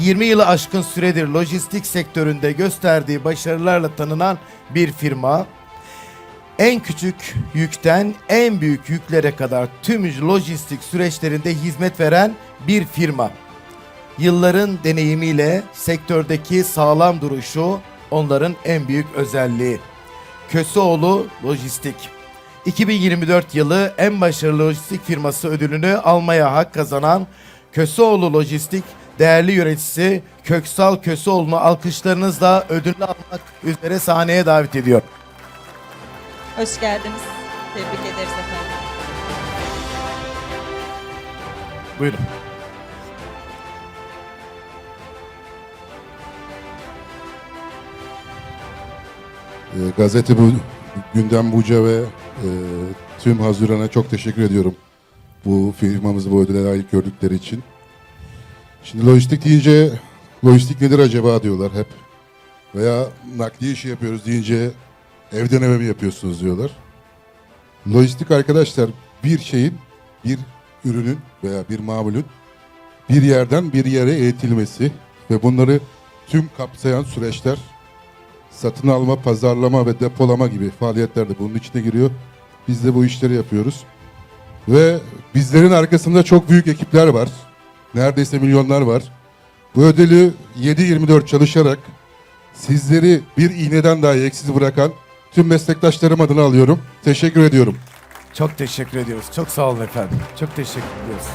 20 yılı aşkın süredir lojistik sektöründe gösterdiği başarılarla tanınan bir firma. En küçük yükten en büyük yüklere kadar tüm lojistik süreçlerinde hizmet veren bir firma. Yılların deneyimiyle sektördeki sağlam duruşu onların en büyük özelliği. Köseoğlu Lojistik. 2024 yılı en başarılı lojistik firması ödülünü almaya hak kazanan Köseoğlu Lojistik değerli yöneticisi Köksal Köseoğlu'nu alkışlarınızla ödülünü almak üzere sahneye davet ediyor. Hoş geldiniz. Tebrik ederiz efendim. Buyurun. E, gazete bu gündem Buca ve e, tüm Haziran'a çok teşekkür ediyorum. Bu firmamızı bu ödüle layık gördükleri için. Şimdi lojistik deyince lojistik nedir acaba diyorlar hep. Veya nakliye işi yapıyoruz deyince evden eve mi yapıyorsunuz diyorlar. Lojistik arkadaşlar bir şeyin, bir ürünün veya bir mamulün bir yerden bir yere eğitilmesi ve bunları tüm kapsayan süreçler satın alma, pazarlama ve depolama gibi faaliyetler de bunun içine giriyor. Biz de bu işleri yapıyoruz. Ve bizlerin arkasında çok büyük ekipler var. Neredeyse milyonlar var. Bu ödülü 7-24 çalışarak sizleri bir iğneden dahi eksiz bırakan tüm meslektaşlarım adına alıyorum. Teşekkür ediyorum. Çok teşekkür ediyoruz. Çok sağ olun efendim. Çok teşekkür ediyoruz.